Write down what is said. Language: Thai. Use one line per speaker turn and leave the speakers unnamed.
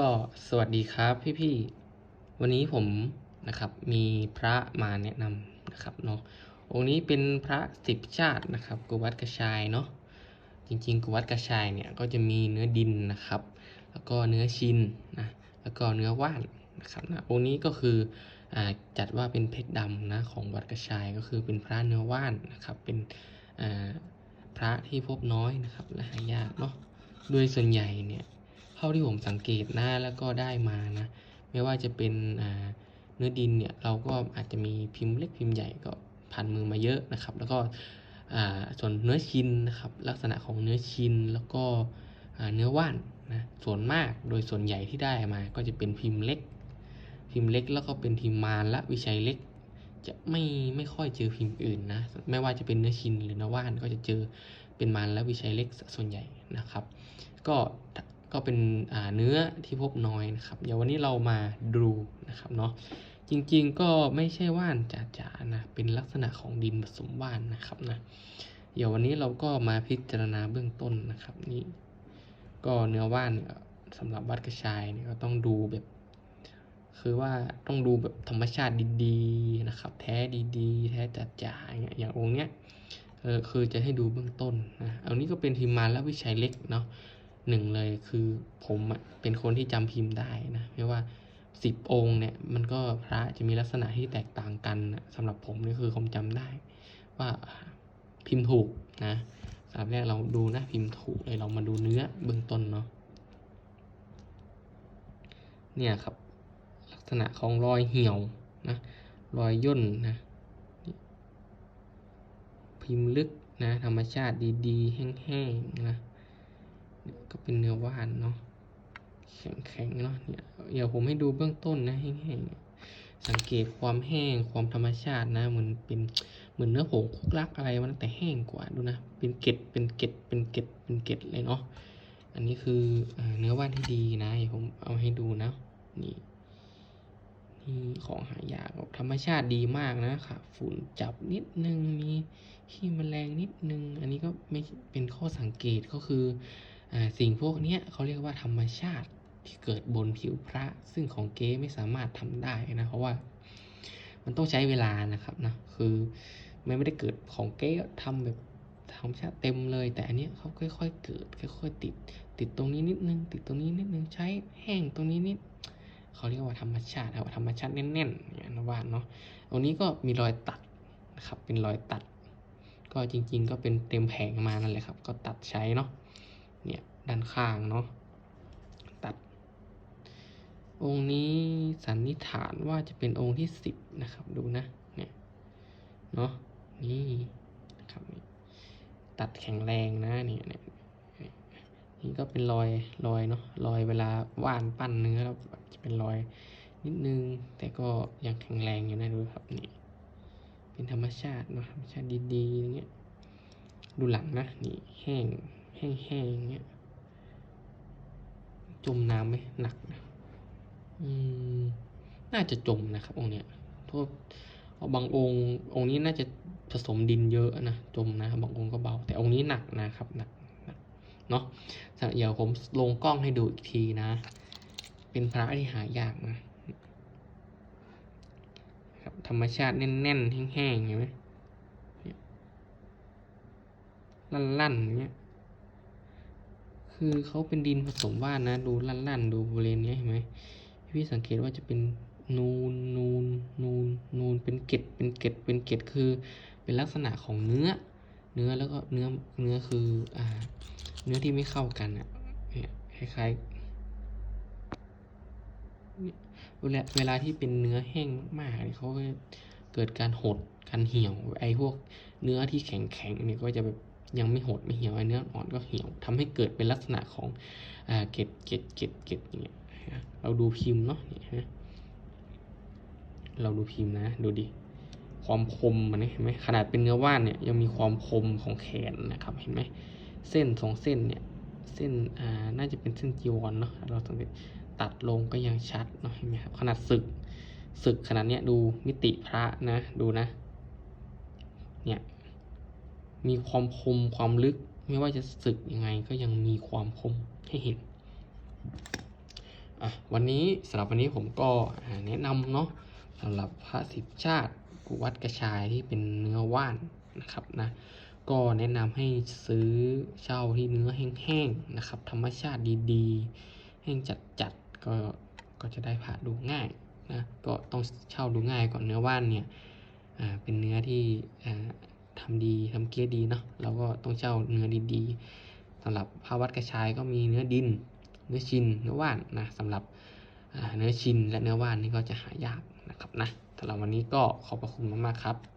ก็สวัสดีครับพี่ๆ วันนี้ผมนะครับมีพระมาแนะนำนะครับเนาะ องค์นี้เป็นพระสิบชาตินะครับกุวัดกระชายเนาะ จริงๆกุวัดกระชายเนี่ยก็จะมีเนื้อดินนะครับ แล้วก็เนื้อชินนะ แล้วก็เนื้อว่านนะครับนะ องค์นี้ก็คืออจัดว่าเป็นเพชรดำนะของวัดกระชายก็คือเป็นพระเนื้อว่านนะครับ เป็นพระที่พบน้อยนะครับและหายากเนาะ โดยส่วนใหญ่เนี่ยาที่ผมสังเกตนะแล้วก็ได้มานะไม่ว่าจะเป็นเนื้อดินเนี่ยเราก็อาจจะมีพิมพ์เล็กพิมพ์ใหญ่ก็ผ่านมือมาเยอะนะครับ แล้วก็ส่วนเนื้อชินนะครับลักษณะของเนื้อชินแล้วก็เนื้อว่านนะส่วนมากโดยส่วนใหญ่ที่ได้มาก็จะเป็นพิมพ์เล็ก พิมพ์เล็กแล้วก็เป็นพิมพ์มารละวิชัยเล็ก จะไม่ไม่ค่อยเจอพิมพ์อื่นนะไม่ว่าจะเป็นเนื้อชินหรือเนื้อว่านก็จะเจอเป็นมารและวิชัยเล็กส่วนใหญ่นะครับ ก็ ก็เป็นเนื้อที่พบน้อยนะครับเดี๋ยววันนี้เรามาดูนะครับเนาะจริงๆก็ไม่ใช่ว่านจ๋าๆนะเป็นลักษณะของดินผสมว่านนะครับนะเดี๋ยววันนี้เราก็มาพิจารณาเบื้องต้นนะครับนี่ก็เนื้อว่านเนี่ยสำหรับวัดกระชายเนี่ยก็ต้องดูแบบ คือว่าต้องดูแบบธรรมชาติดีๆนะครับ แท้ดีๆ แท้จ๋าๆอย่างเงี้ยอย่างองค์เนี้ยเออคือจะให้ดูเบื้องต้นนะอันนี้ก็เป็นพิมมาและวิชัยเล็กเนาะ หนึ่งเลยคือผมเป็นคนที่จำพิมพ์ได้นะไม่ว่าสิบองค์เนี่ยมันก็พระจะมีลักษณะที่แตกต่างกันนะสำหรับผมนี่คือผมจำได้ ว่าพิมพ์ถูกนะสามแรกเราดูนะพิมพ์ถูกเลยเรามาดูเนื้อเบื้องต้นเนาะเนี่ยครับ ลักษณะของรอยเหี่ยวนะรอยย่นนะพิมพ์ลึกนะธรรมชาติดีๆ แห้งๆนะ ก็เป็นเนื้อว่านเนาะแข็งๆเนาะเนี่ยเดี๋ยวผมให้ดูเบื้องต้นนะแห้งๆสังเกตความแห้งความธรรมชาตินะเหมือนเป็นเหมือนเนื้อผงคุกลักอะไรมันแต่แห้งกว่าดูนะเป็นเกล็ดเป็นเกล็ดเป็นเกล็ดเป็นเกล็ดเลยเนาะอันนี้คือเนื้อว่านที่ดีนะเดี๋ยวผมเอาให้ดูนะนี่นี่ของหายากธรรมชาติดีมากนะค่ะฝุ่นจับนิดนึงมีขี้แมลงนิดนึง อันนี้ก็ไม่เป็นข้อสังเกตก็คือ สิ่งพวกนี้เขาเรียกว่าธรรมชาติที่เกิดบนผิวพระ ซึ่งของเก๊ไม่สามารถทำได้นะเพราะว่ามันต้องใช้เวลานะครับนะคือไม่ได้เกิดของเก๊ทำแบบธรรมชาติเต็มเลย แต่อันนี้เขาค่อย ๆ เกิดค่อย ๆ ติด ติดตรงนี้นิดนึง ติดตรงนี้นิดนึงใช้แห้งตรงนี้นิดเขาเรียกว่าธรรมชาติเอาธรรมชาติแน่นๆอย่างนั้นว่าเนาะตรงนี้ก็มีรอยตัดนะครับเป็นรอยตัด ก็จริง ๆ ก็เป็นเต็มแผงมานั่นแหละครับ ก็ตัดใช้เนาะ เนี่ยด้านข้างเนาะตัด องค์นี้สันนิษฐานว่าจะเป็นองค์ที่สิบนะครับดูนะเนี่ยเนาะนี่นะครับตัดแข็งแรงนะเนี่ยเนี่ยนี่ก็เป็นรอยรอยเนาะรอยเวลาว่านปั้นเนื้อแล้วจะเป็นรอยนิดนึง แต่ก็ยังแข็งแรงอยู่นะดูครับนี่เป็นธรรมชาติเนาะธรรมชาติดีๆอย่างเงี้ยดูหลังนะนี่แห้ง แห้งๆเงี้ยจมน้ำไหมหนักนะอืมน่าจะจมนะครับองค์เนี้ยเพราะบางองค์องค์นี้น่าจะผสมดินเยอะนะจมนะบางองค์ก็เบา แต่องค์นี้หนักนะครับหนักเนาะเดี๋ยวผมลงกล้องให้ดูอีกทีนะ เป็นพระที่หายากนะครับธรรมชาติแน่นๆแห้งๆเห็นไหมลั่นๆเงี้ย คือเขาเป็นดินผสมว่านนะ ดูลั่นๆ ดูบริเวณนี้เห็นไหมพี่สังเกตว่าจะเป็นนูนนูนนูนนูนเป็นเกล็ดเป็นเกล็ดเป็นเกล็ดคือ เป็นลักษณะของเนื้อ เนื้อแล้วก็เนื้อเนื้อคืออ่า เนื้อที่ไม่เข้ากันอะเนี่ยคล้ายๆเวลาเวลาที่เป็นเนื้อแห้งมากๆเขาเกิดการหดการเหี่ยวไอ้พวกเนื้อที่แข็งๆเนี่ยก็จะแบบ ยังไม่หดไม่เหี่ยวไอ้เนื้ออ่อนก็เหี่ยวทำให้เกิดเป็นลักษณะของเกล็ดเกล็ดเกล็ดเกล็ดอย่างเงี้ยเราดูพิมพ์เนาะนี่ฮะเราดูพิมพ์นะ ดูดิความคมมันเห็นไหมขนาดเป็นเนื้อว่านเนี่ยยังมีความคมของแขนนะครับเห็นไหมเส้นสองเส้นเนี่ยเส้นอ่าน่าจะเป็นเส้นจีวรเนาะเราสังเกตตัดลงก็ยังชัดเนาะเห็นไหมครับขนาดศึกศึกขนาดเนี้ยดูมิติพระนะดูนะเนี่ย มีความคมความลึก ไม่ว่าจะสึกยังไงก็ยังมีความคมให้เห็นอะวันนี้สำหรับวันนี้ผมก็แนะนำเนาะสำหรับพระสิบชาติกุวัดกระชายที่เป็นเนื้อว่านนะครับนะก็แนะนำให้ซื้อเช่าที่เนื้อแห้งๆนะครับ ธรรมชาติดีๆ แห้งจัดๆก็ก็จะได้ผ่าดูง่ายนะก็ต้องเช่าดูง่ายก่อนเนื้อว่านเนี่ยอ่าเป็นเนื้อที่ ทำทำดีทำเกรดดีเนาะเราก็ต้องเช่าเนื้อดีๆสำหรับพระวัดกระชายก็มีเนื้อดิน เนื้อชินเนื้อว่านนะสำหรับเนื้อชินและเนื้อว่านนี่ก็จะหายากนะครับนะสำหรับวันนี้ก็ขอบพระคุณมากๆครับ